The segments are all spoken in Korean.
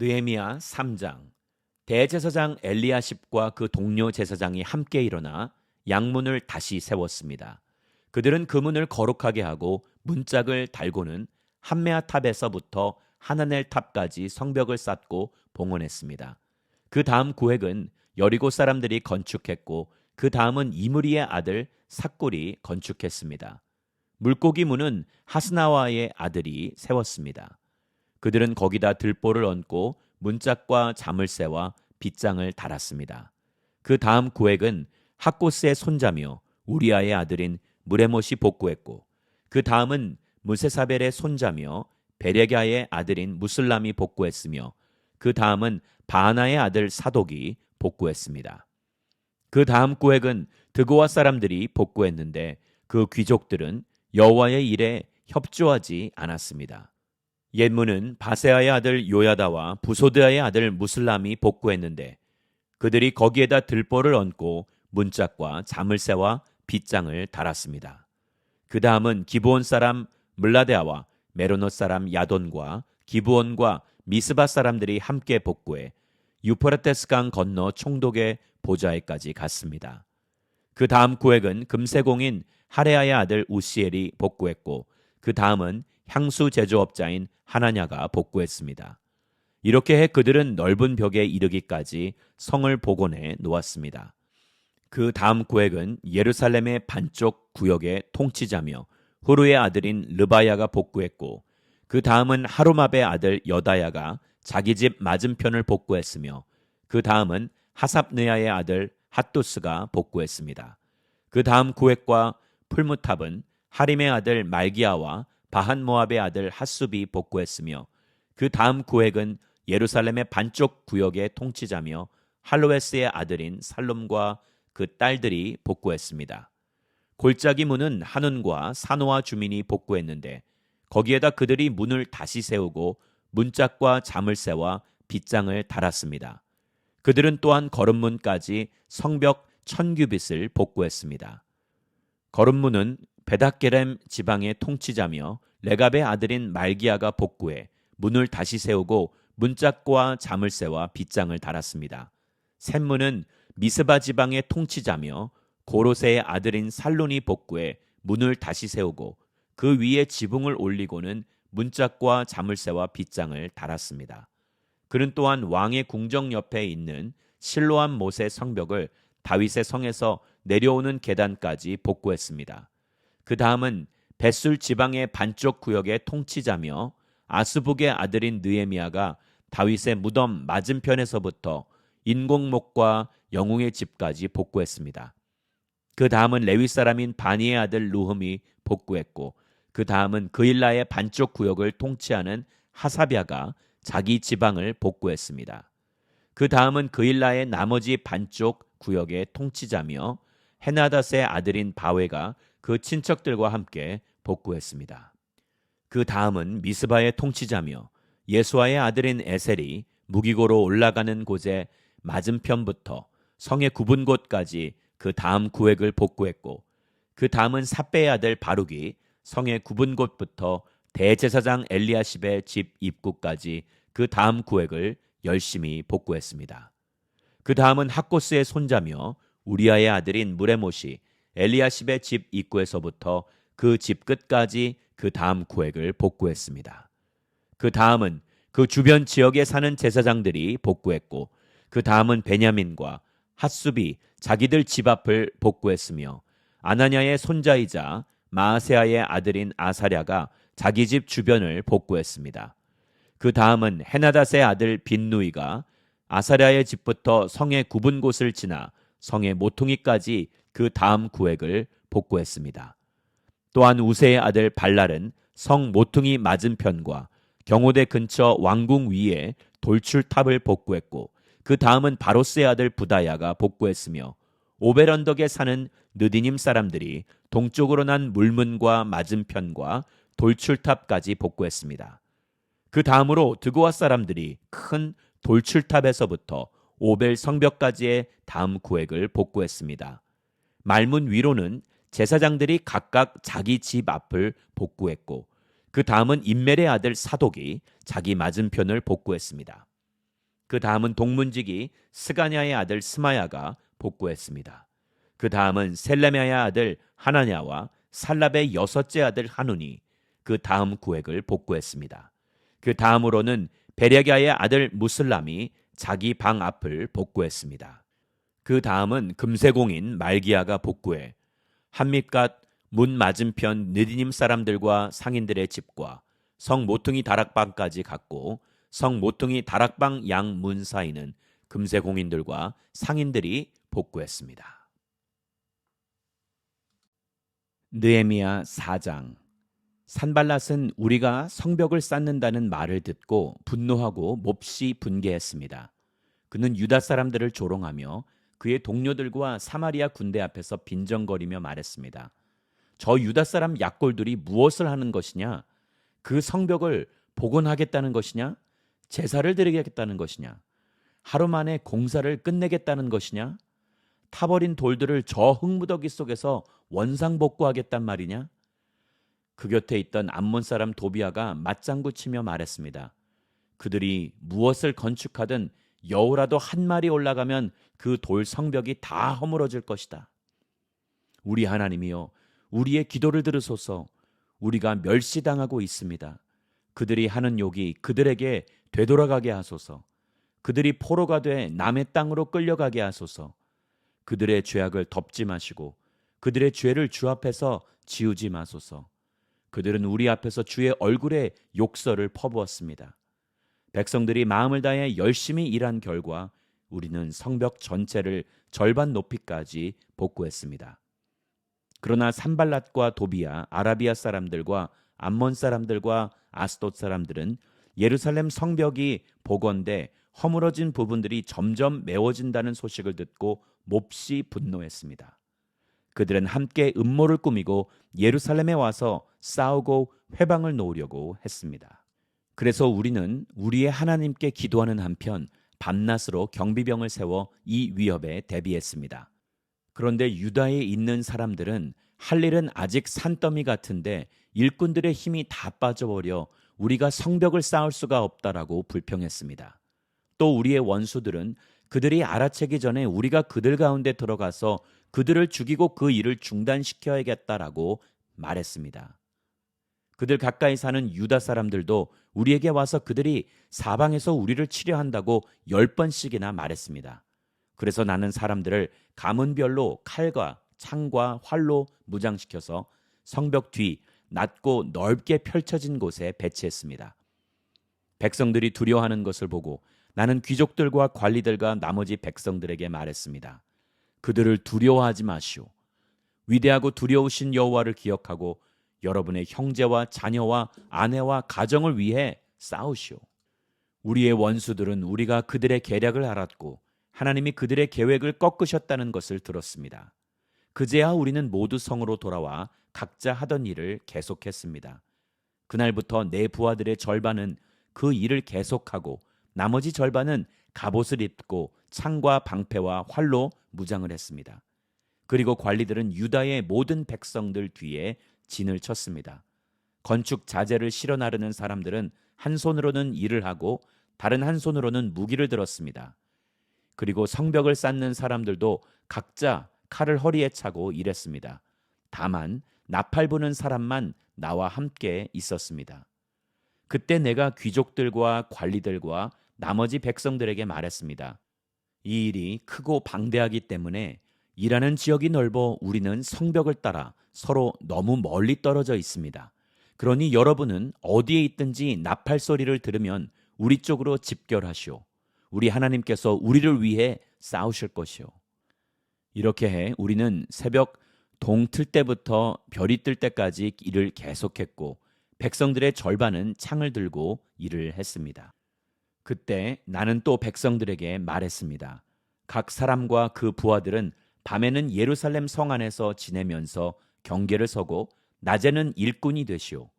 느헤미야 3장 대제사장 엘리야십과 그 동료 제사장이 함께 일어나 양문을 다시 세웠습니다. 그들은 그 문을 거룩하게 하고 문짝을 달고는 한메아 탑에서부터 하나넬 탑까지 성벽을 쌓고 봉헌했습니다. 그 다음 구획은 여리고 사람들이 건축했고 그 다음은 이무리의 아들 삭골이 건축했습니다. 물고기 문은 하스나와의 아들이 세웠습니다. 그들은 거기다 들보를 얹고 문짝과 자물쇠와 빗장을 달았습니다. 그 다음 구획은 학고스의 손자며 우리아의 아들인 무레못이 복구했고 그 다음은 무세사벨의 손자며 베레가의 아들인 무슬람이 복구했으며 그 다음은 바하나의 아들 사독이 복구했습니다. 그 다음 구획은 드고와 사람들이 복구했는데 그 귀족들은 여호와의 일에 협조하지 않았습니다. 옛문은 바세아의 아들 요야다와 부소드아의 아들 무슬람이 복구했는데 그들이 거기에다 들보를 얹고 문짝과 자물쇠와 빗장을 달았습니다. 그 다음은 기브온 사람 물라데아와 메로노 사람 야돈과 기브온과 미스바 사람들이 함께 복구해 유프라테스강 건너 총독의 보좌에까지 갔습니다. 그 다음 구획은 금세공인 하레아의 아들 우시엘이 복구했고 그 다음은 향수 제조업자인 하나냐가 복구했습니다. 이렇게 해 그들은 넓은 벽에 이르기까지 성을 복원해 놓았습니다. 그 다음 구획은 예루살렘의 반쪽 구역의 통치자며 후르의 아들인 르바야가 복구했고 그 다음은 하루마베의 아들 여다야가 자기 집 맞은편을 복구했으며 그 다음은 하삽느야의 아들 핫두스가 복구했습니다. 그 다음 구획과 풀무탑은 하림의 아들 말기야와 바한 모압의 아들 핫숲이 복구했으며 그 다음 구획은 예루살렘의 반쪽 구역의 통치자며 할로웨스의 아들인 살롬과 그 딸들이 복구했습니다. 골짜기 문은 한운과 산호와 주민이 복구했는데 거기에다 그들이 문을 다시 세우고 문짝과 자물쇠와 빗장을 달았습니다. 그들은 또한 거름문까지 성벽 천규빗을 복구했습니다. 거름문은 베다게렘 지방의 통치자며 레갑의 아들인 말기야가 복구해 문을 다시 세우고 문짝과 자물쇠와 빗장을 달았습니다. 샘문은 미스바 지방의 통치자며 고로세의 아들인 살론이 복구해 문을 다시 세우고 그 위에 지붕을 올리고는 문짝과 자물쇠와 빗장을 달았습니다. 그는 또한 왕의 궁정 옆에 있는 실로암 못의 성벽을 다윗의 성에서 내려오는 계단까지 복구했습니다. 그 다음은 벳술 지방의 반쪽 구역의 통치자며 아스북의 아들인 느에미아가 다윗의 무덤 맞은편에서부터 인공목과 영웅의 집까지 복구했습니다. 그 다음은 레위 사람인 바니의 아들 루흠이 복구했고 그 다음은 그일라의 반쪽 구역을 통치하는 하사비아가 자기 지방을 복구했습니다. 그 다음은 그일라의 나머지 반쪽 구역의 통치자며 헤나다스의 아들인 바웨가 그 친척들과 함께 복구했습니다. 그 다음은 미스바의 통치자며 예수아의 아들인 에셀이 무기고로 올라가는 곳의 맞은편부터 성의 굽은 곳까지 그 다음 구획을 복구했고 그 다음은 사배의 아들 바룩이 성의 굽은 곳부터 대제사장 엘리야십의 집 입구까지 그 다음 구획을 열심히 복구했습니다. 그 다음은 학고스의 손자며 우리아의 아들인 무레못이 엘리야십의 집 입구에서부터 그 집 끝까지 그 다음 구획을 복구했습니다. 그 다음은 그 주변 지역에 사는 제사장들이 복구했고 그 다음은 베냐민과 핫수비 자기들 집 앞을 복구했으며 아나냐의 손자이자 마아세아의 아들인 아사랴가 자기 집 주변을 복구했습니다. 그 다음은 헤나닷의 아들 빈누이가 아사랴의 집부터 성의 굽은 곳을 지나 성의 모퉁이까지 그 다음 구획을 복구했습니다. 또한 우세의 아들 발랄은 성 모퉁이 맞은편과 경호대 근처 왕궁 위에 돌출탑을 복구했고 그 다음은 바로스의 아들 부다야가 복구했으며 오베런 덕에 사는 느디님 사람들이 동쪽으로 난 물문과 맞은편과 돌출탑까지 복구했습니다. 그 다음으로 드고아 사람들이 큰 돌출탑에서부터 오벨 성벽까지의 다음 구획을 복구했습니다. 말문 위로는 제사장들이 각각 자기 집 앞을 복구했고 그 다음은 인멜의 아들 사독이 자기 맞은편을 복구했습니다. 그 다음은 동문직이 스가냐의 아들 스마야가 복구했습니다. 그 다음은 셀레미아의 아들 하나냐와 살랍의 여섯째 아들 하눈이 그 다음 구획을 복구했습니다. 그 다음으로는 베레갸의 아들 무슬람이 자기 방 앞을 복구했습니다. 그 다음은 금세공인 말기야가 복구해 한밑갓 문 맞은편 느디님 사람들과 상인들의 집과 성 모퉁이 다락방까지 갔고 성 모퉁이 다락방 양 문 사이는 금세공인들과 상인들이 복구했습니다. 느에미야 4장 산발랏은 우리가 성벽을 쌓는다는 말을 듣고 분노하고 몹시 분개했습니다. 그는 유다 사람들을 조롱하며 그의 동료들과 사마리아 군대 앞에서 빈정거리며 말했습니다. 저 유다 사람 약골들이 무엇을 하는 것이냐? 그 성벽을 복원하겠다는 것이냐? 제사를 드리겠다는 것이냐? 하루 만에 공사를 끝내겠다는 것이냐? 타버린 돌들을 저 흙무더기 속에서 원상복구하겠단 말이냐? 그 곁에 있던 암몬 사람 도비아가 맞장구 치며 말했습니다. 그들이 무엇을 건축하든 여우라도 한 마리 올라가면 그 돌 성벽이 다 허물어질 것이다. 우리 하나님이여 우리의 기도를 들으소서 우리가 멸시당하고 있습니다. 그들이 하는 욕이 그들에게 되돌아가게 하소서. 그들이 포로가 돼 남의 땅으로 끌려가게 하소서. 그들의 죄악을 덮지 마시고 그들의 죄를 주 앞에서 지우지 마소서. 그들은 우리 앞에서 주의 얼굴에 욕설을 퍼부었습니다. 백성들이 마음을 다해 열심히 일한 결과 우리는 성벽 전체를 절반 높이까지 복구했습니다. 그러나 산발랏과 도비아, 아라비아 사람들과 암몬 사람들과 아스돗 사람들은 예루살렘 성벽이 복원돼 허물어진 부분들이 점점 메워진다는 소식을 듣고 몹시 분노했습니다. 그들은 함께 음모를 꾸미고 예루살렘에 와서 싸우고 회방을 놓으려고 했습니다. 그래서 우리는 우리의 하나님께 기도하는 한편 밤낮으로 경비병을 세워 이 위협에 대비했습니다. 그런데 유다에 있는 사람들은 할 일은 아직 산더미 같은데 일꾼들의 힘이 다 빠져버려 우리가 성벽을 쌓을 수가 없다라고 불평했습니다. 또 우리의 원수들은 그들이 알아채기 전에 우리가 그들 가운데 들어가서 그들을 죽이고 그 일을 중단시켜야겠다라고 말했습니다. 그들 가까이 사는 유다 사람들도 우리에게 와서 그들이 사방에서 우리를 치려 한다고 열 번씩이나 말했습니다. 그래서 나는 사람들을 가문별로 칼과 창과 활로 무장시켜서 성벽 뒤 낮고 넓게 펼쳐진 곳에 배치했습니다. 백성들이 두려워하는 것을 보고 나는 귀족들과 관리들과 나머지 백성들에게 말했습니다. 그들을 두려워하지 마시오. 위대하고 두려우신 여호와를 기억하고 여러분의 형제와 자녀와 아내와 가정을 위해 싸우시오. 우리의 원수들은 우리가 그들의 계략을 알았고 하나님이 그들의 계획을 꺾으셨다는 것을 들었습니다. 그제야 우리는 모두 성으로 돌아와 각자 하던 일을 계속했습니다. 그날부터 내 부하들의 절반은 그 일을 계속하고 나머지 절반은 갑옷을 입고 창과 방패와 활로 무장을 했습니다. 그리고 관리들은 유다의 모든 백성들 뒤에 진을 쳤습니다. 건축 자재를 실어 나르는 사람들은 한 손으로는 일을 하고 다른 한 손으로는 무기를 들었습니다. 그리고 성벽을 쌓는 사람들도 각자 칼을 허리에 차고 일했습니다. 다만 나팔 부는 사람만 나와 함께 있었습니다. 그때 내가 귀족들과 관리들과 나머지 백성들에게 말했습니다. 이 일이 크고 방대하기 때문에 일하는 지역이 넓어 우리는 성벽을 따라 서로 너무 멀리 떨어져 있습니다. 그러니 여러분은 어디에 있든지 나팔 소리를 들으면 우리 쪽으로 집결하시오. 우리 하나님께서 우리를 위해 싸우실 것이오. 이렇게 해 우리는 새벽 동틀 때부터 별이 뜰 때까지 일을 계속했고 백성들의 절반은 창을 들고 일을 했습니다. 그때 나는 또 백성들에게 말했습니다. 각 사람과 그 부하들은 밤에는 예루살렘 성 안에서 지내면서 경계를 서고 낮에는 일꾼이 되시오.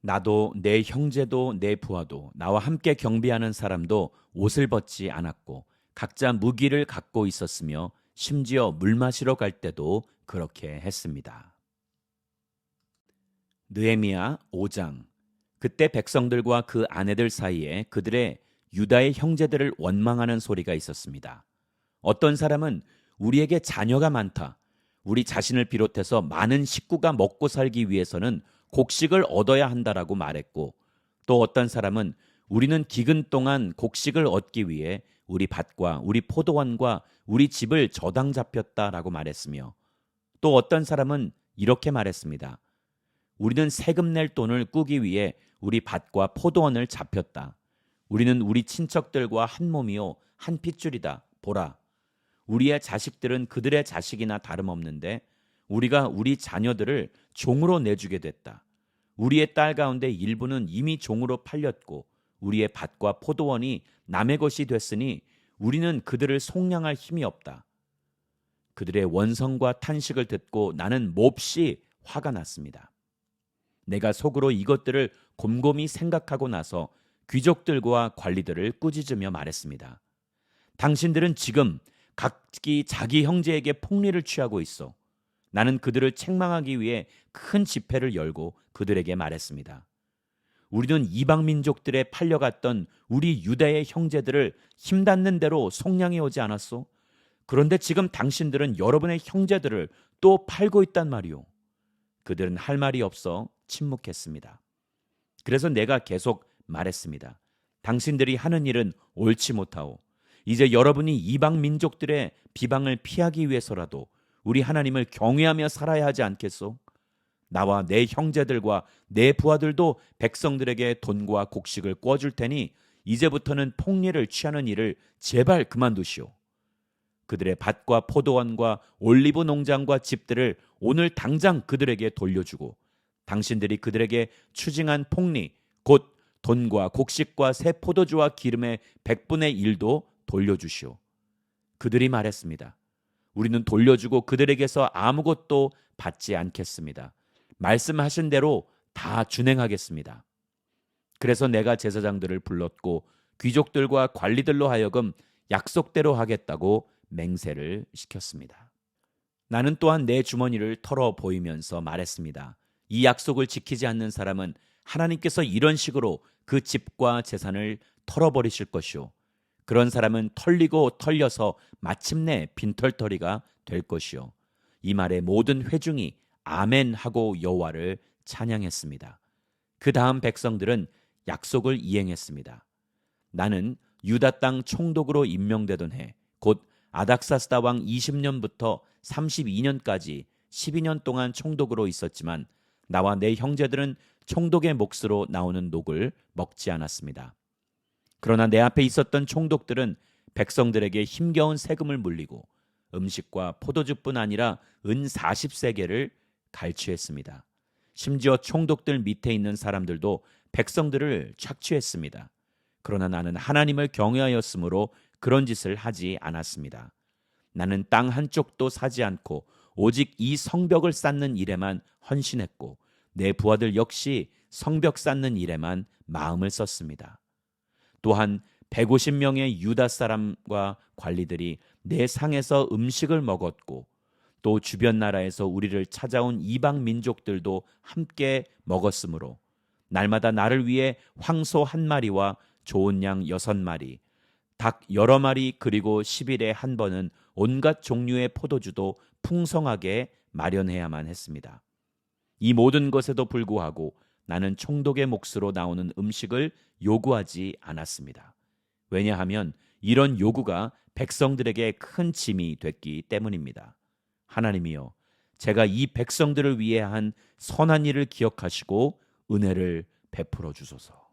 나도 내 형제도 내 부하도 나와 함께 경비하는 사람도 옷을 벗지 않았고 각자 무기를 갖고 있었으며 심지어 물 마시러 갈 때도 그렇게 했습니다. 느헤미야 5장 그때 백성들과 그 아내들 사이에 그들의 유다의 형제들을 원망하는 소리가 있었습니다. 어떤 사람은 우리에게 자녀가 많다. 우리 자신을 비롯해서 많은 식구가 먹고 살기 위해서는 곡식을 얻어야 한다라고 말했고 또 어떤 사람은 우리는 기근 동안 곡식을 얻기 위해 우리 밭과 우리 포도원과 우리 집을 저당 잡혔다라고 말했으며 또 어떤 사람은 이렇게 말했습니다. 우리는 세금 낼 돈을 꾸기 위해 우리 밭과 포도원을 잡혔다. 우리는 우리 친척들과 한 몸이요 한 핏줄이다. 보라. 우리의 자식들은 그들의 자식이나 다름없는데 우리가 우리 자녀들을 종으로 내주게 됐다. 우리의 딸 가운데 일부는 이미 종으로 팔렸고 우리의 밭과 포도원이 남의 것이 됐으니 우리는 그들을 속량할 힘이 없다. 그들의 원성과 탄식을 듣고 나는 몹시 화가 났습니다. 내가 속으로 이것들을 곰곰이 생각하고 나서 귀족들과 관리들을 꾸짖으며 말했습니다. 당신들은 지금 각기 자기 형제에게 폭리를 취하고 있어. 나는 그들을 책망하기 위해 큰 집회를 열고 그들에게 말했습니다. 우리는 이방 민족들에 팔려갔던 우리 유다의 형제들을 힘닿는 대로 속량해 오지 않았소? 그런데 지금 당신들은 여러분의 형제들을 또 팔고 있단 말이오. 그들은 할 말이 없어 침묵했습니다. 그래서 내가 계속 말했습니다. 당신들이 하는 일은 옳지 못하오. 이제 여러분이 이방 민족들의 비방을 피하기 위해서라도 우리 하나님을 경외하며 살아야 하지 않겠소? 나와 내 형제들과 내 부하들도 백성들에게 돈과 곡식을 꿔줄 테니 이제부터는 폭리를 취하는 일을 제발 그만두시오. 그들의 밭과 포도원과 올리브 농장과 집들을 오늘 당장 그들에게 돌려주고 당신들이 그들에게 추징한 폭리 곧 돈과 곡식과 새 포도주와 기름의 백분의 일도 돌려주시오. 그들이 말했습니다. 우리는 돌려주고 그들에게서 아무것도 받지 않겠습니다. 말씀하신 대로 다 준행하겠습니다. 그래서 내가 제사장들을 불렀고 귀족들과 관리들로 하여금 약속대로 하겠다고 맹세를 시켰습니다. 나는 또한 내 주머니를 털어 보이면서 말했습니다. 이 약속을 지키지 않는 사람은 하나님께서 이런 식으로 그 집과 재산을 털어버리실 것이오. 그런 사람은 털리고 털려서 마침내 빈털터리가 될 것이요. 이 말에 모든 회중이 아멘 하고 여호와를 찬양했습니다. 그 다음 백성들은 약속을 이행했습니다. 나는 유다 땅 총독으로 임명되던 해, 곧 아닥사스다 왕 20년부터 32년까지 12년 동안 총독으로 있었지만 나와 내 형제들은 총독의 몫으로 나오는 녹을 먹지 않았습니다. 그러나 내 앞에 있었던 총독들은 백성들에게 힘겨운 세금을 물리고 음식과 포도주뿐 아니라 은 40세계를 갈취했습니다. 심지어 총독들 밑에 있는 사람들도 백성들을 착취했습니다. 그러나 나는 하나님을 경외하였으므로 그런 짓을 하지 않았습니다. 나는 땅 한쪽도 사지 않고 오직 이 성벽을 쌓는 일에만 헌신했고 내 부하들 역시 성벽 쌓는 일에만 마음을 썼습니다. 또한 150명의 유다 사람과 관리들이 내 상에서 음식을 먹었고 또 주변 나라에서 우리를 찾아온 이방 민족들도 함께 먹었으므로 날마다 나를 위해 황소 한 마리와 좋은 양 여섯 마리, 닭 여러 마리 그리고 10일에 한 번은 온갖 종류의 포도주도 풍성하게 마련해야만 했습니다. 이 모든 것에도 불구하고 나는 총독의 몫으로 나오는 음식을 요구하지 않았습니다. 왜냐하면 이런 요구가 백성들에게 큰 짐이 됐기 때문입니다. 하나님이여, 제가 이 백성들을 위해 한 선한 일을 기억하시고 은혜를 베풀어 주소서.